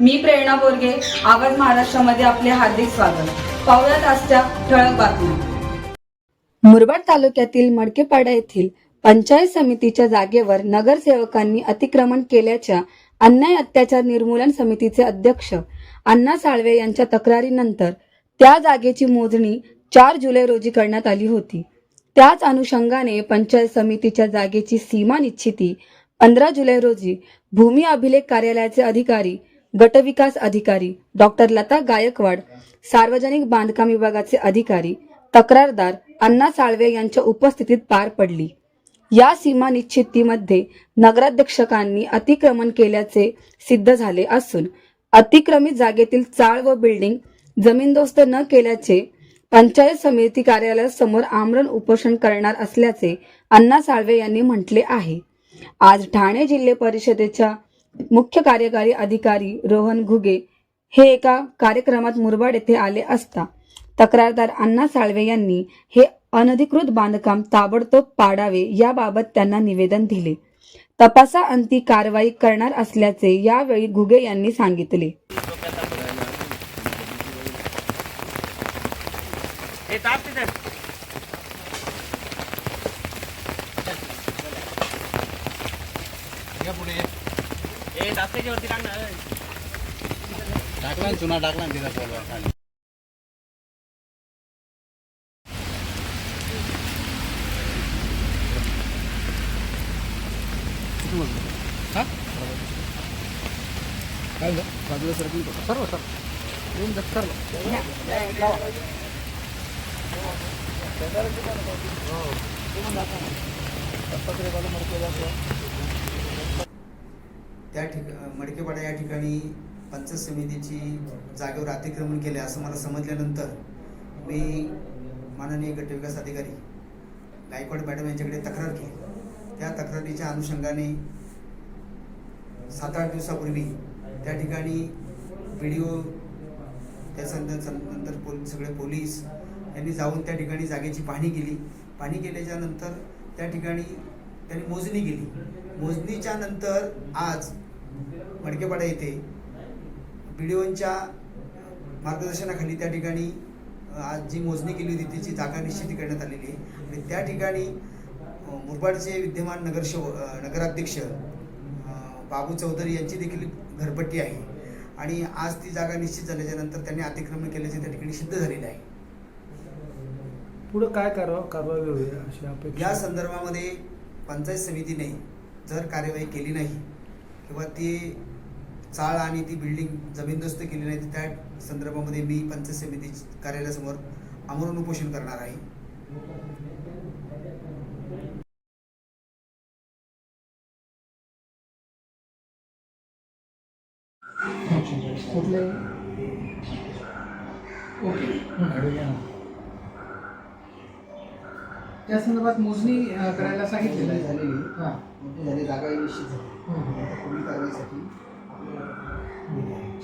मी प्रेरणा बोरगे आवाज महाराष्ट्रामध्ये आपले हार्दिक स्वागत. पाहुयात आजच्या ठळक बातम्या. मुरबाड तालुक्यातील मडकेपाडा येथील पंचायत समितीच्या जागेवर नगरसेवकांनी अतिक्रमण केल्याच्या अन्याय अत्याचार निर्मूलन समितीचे अध्यक्ष अण्णा साळवे यांच्या तक्रारीनंतर त्या जागेची मोजणी चार जुलै रोजी करण्यात आली होती. त्याच अनुषंगाने पंचायत समितीच्या जागेची सीमा निश्चिती पंधरा जुलै रोजी भूमी अभिलेख कार्यालयाचे अधिकारी गटविकास अधिकारी डॉक्टर लता गायकवाड सार्वजनिक बांधकाम विभागाचे अधिकारी तक्रारदार अण्णा साळवे यांच्या उपस्थितीत पार पडली. या सीमा निश्चितीमध्ये नगराध्यक्षकांनी अतिक्रमण केल्याचे सिद्ध झाले असून अतिक्रमित जागेतील चाळ व बिल्डिंग जमीनदोस्त न केल्याचे पंचायत समिती कार्यालयासमोर आमरण उपोषण करणार असल्याचे अण्णा साळवे यांनी म्हटले आहे. आज ठाणे जिल्हा परिषदेच्या मुख्य कार्यकारी अधिकारी रोहन घुगे हे एका कार्यक्रमात मुरबाड येथे आले असता तक्रारदार अण्णा साळवे यांनी हे अनधिकृत बांधकाम ताबडतोब पाडावे याबाबत त्यांना निवेदन दिले. तपासाअंती कारवाई करणार असल्याचे यावेळी घुगे यांनी सांगितले. हे ताप ना टाकला चुना टाकला ना तिला पोलवर खाली हा? काय झालं? बाजूला सरकून टाका. सर्व सर्व येऊन जा, सर्व त्या ठिका मडकेपाडा या ठिकाणी पंचायत समितीची जागेवर अतिक्रमण केले असं मला समजल्यानंतर मी माननीय गटविकास अधिकारी गायकवाड मॅडम यांच्याकडे तक्रार केली. त्या तक्रारीच्या अनुषंगाने सात आठ दिवसापूर्वी त्या ठिकाणी व्हिडिओ त्याच्यानंतर नंतर पोल सगळे पोलीस यांनी जाऊन त्या ठिकाणी जागेची पाहणी केली. पाहणी केल्याच्यानंतर त्या ठिकाणी त्यांनी मोजणी केली. मोजणीच्या नंतर आज मडकेपाडा येथे व्हिडिओच्या मार्गदर्शनाखाली त्या ठिकाणी आज जी मोजणी केली होती त्याची जागा निश्चिती करण्यात आलेली आहे. आणि त्या ठिकाणी मुरबाडचे विद्यमान नगरसेव नगराध्यक्ष बाबू चौधरी यांची देखील घरपट्टी आहे. आणि आज ती जागा निश्चित झाल्याच्यानंतर त्यांनी अतिक्रमण केल्याचे त्या ठिकाणी सिद्ध झालेलं आहे. पुढं काय कारवा कारवाई होईल या संदर्भामध्ये पंचायत समितीने जर कार्यवाही केली नाही किंवा ती चाळ आणि ती बिल्डिंग जमीनदोस्त केली नाही त्या संदर्भामध्ये मी पंचायत समिती कार्यालयासमोर आमरण उपोषण करणार आहे. ओके. त्या संदर्भात मोजणी करायला सांगितलेलं आहे. झालेली. हां. मोठी झाली जागा ही निश्चित झाली. पुढील कारवाईसाठी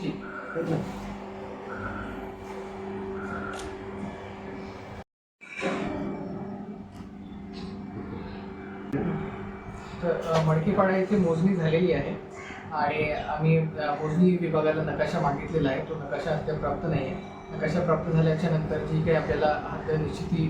ठीक. मडकीपाडा येथे मोजणी झालेली आहे आणि आम्ही मोजणी विभागाला नकाशा मागितलेला आहे. तो नकाशा अद्याप प्राप्त नाही आहे. नकाशा प्राप्त झाल्याच्यानंतर जी काही आपल्याला निश्चिती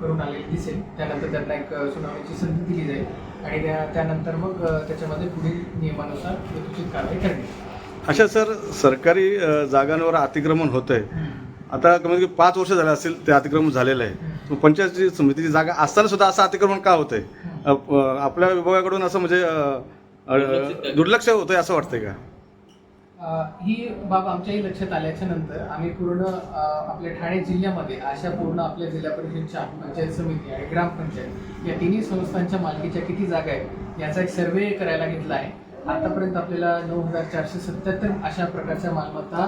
करून आलेली दिसेल त्यानंतर त्यांना एक सुनावणीची संधी दिली जाईल आणि त्या त्यानंतर मग त्याच्यामध्ये पुढील नियमानुसार यथोचित कारवाई करण्यात. अशा सर सरकारी जागांवर अतिक्रमण होत आहे आता कमीत कमी पाच वर्ष झाले असतील ते अतिक्रमण झालेलं आहे. मग पंचायत समितीची जागा असताना सुद्धा असं अतिक्रमण का होत आहे आपल्या विभागाकडून असं म्हणजे दुर्लक्ष होतंय असं वाटतंय का? ही बाब आमच्याही लक्षात आल्याच्यानंतर आम्ही पूर्ण आपल्या ठाणे जिल्ह्यामध्ये अशा पूर्ण आपल्या जिल्हा परिषदच्या पंचायत समिती आणि ग्रामपंचायत या तिन्ही संस्थांच्या मालकीच्या किती जागा आहेत याचा एक सर्वे करायला घेतला आहे. आतापर्यंत आपल्याला नऊ हजार चारशे सत्याहत्तर अशा प्रकारच्या मालमत्ता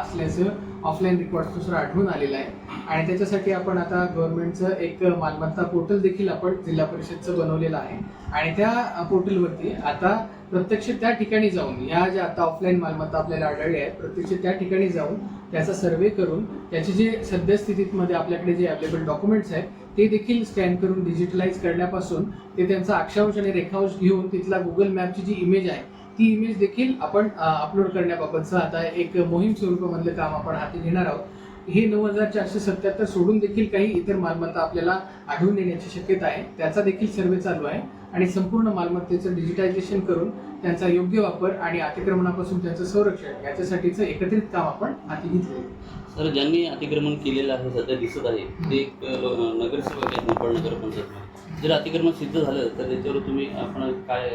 असल्याचं ऑफलाईन रेकॉर्ड्सनुसार आढळून आलेलं आहे. आणि त्याच्यासाठी आपण आता गव्हर्नमेंटचं एक मालमत्ता पोर्टल देखील आपण जिल्हा परिषदचं बनवलेलं आहे. आणि त्या पोर्टलवरती आता प्रत्यक्ष त्या ठिकाणी जाऊन या ज्या आता ऑफलाईन मालमत्ता आपल्याला आढळल्या आहेत प्रत्यक्ष त्या ठिकाणी जाऊन त्याचा सर्वे करून त्याचे जे सद्यस्थितीमध्ये आपल्याकडे जे अवेलेबल डॉक्युमेंट्स आहेत ते देखील स्कॅन करून डिजिटलाइज करण्यापासून ते त्यांचा अक्षांश आणि रेखांश घेऊन तिथला गुगल मॅपची जी इमेज आहे ती इमेज देखील आपण अपलोड करण्याबाबतचं आता एक मोहीम स्वरूपामधलं काम आपण हाती घेणार आहोत. हे नऊ हजार चारशे सत्याहत्तर सोडून देखील काही इतर मालमत्ता आपल्याला आढळून येण्याची शक्यता आहे. त्याचा देखील सर्वे चालू आहे. आणि संपूर्ण मालमत्तेचं डिजिटायझेशन करून त्यांचा योग्य वापर आणि अतिक्रमणापासून त्यांचं संरक्षण याच्यासाठीचं एकत्रित काम आपण हाती घेतलेलं आहे. सर ज्यांनी अतिक्रमण केलेलं आहे सध्या दिसत आहे ते नगरसेवक आहेत निफाड नगर पंचायत जर अतिक्रमण सिद्ध झालं तर त्याच्यावर तुम्ही आपण काय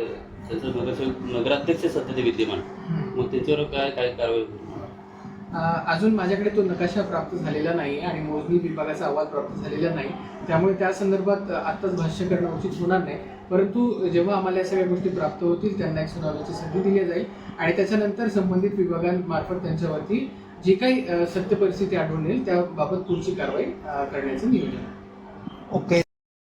त्याचं नगरसेवक नगराध्यक्ष सध्या ते विद्यमान मग त्याच्यावर काय काय कारवाई अजून माझ्याकडे तो नकाशा प्राप्त झालेला नाही आणि मोजणी विभागाचा अहवाल प्राप्त झालेला नाही. त्यामुळे त्या संदर्भात आत्ताच भाष्य करणं उचित होणार नाही. परंतु जेव्हा आम्हाला या सगळ्या गोष्टी प्राप्त होतील त्यांना एक सुनावण्याची संधी दिली जाईल आणि त्याच्यानंतर संबंधित विभागांमार्फत त्यांच्यावरती जी काही सत्य परिस्थिती आढळून येईल त्याबाबत पुढची कारवाई करण्याचं नियोजन. ओके.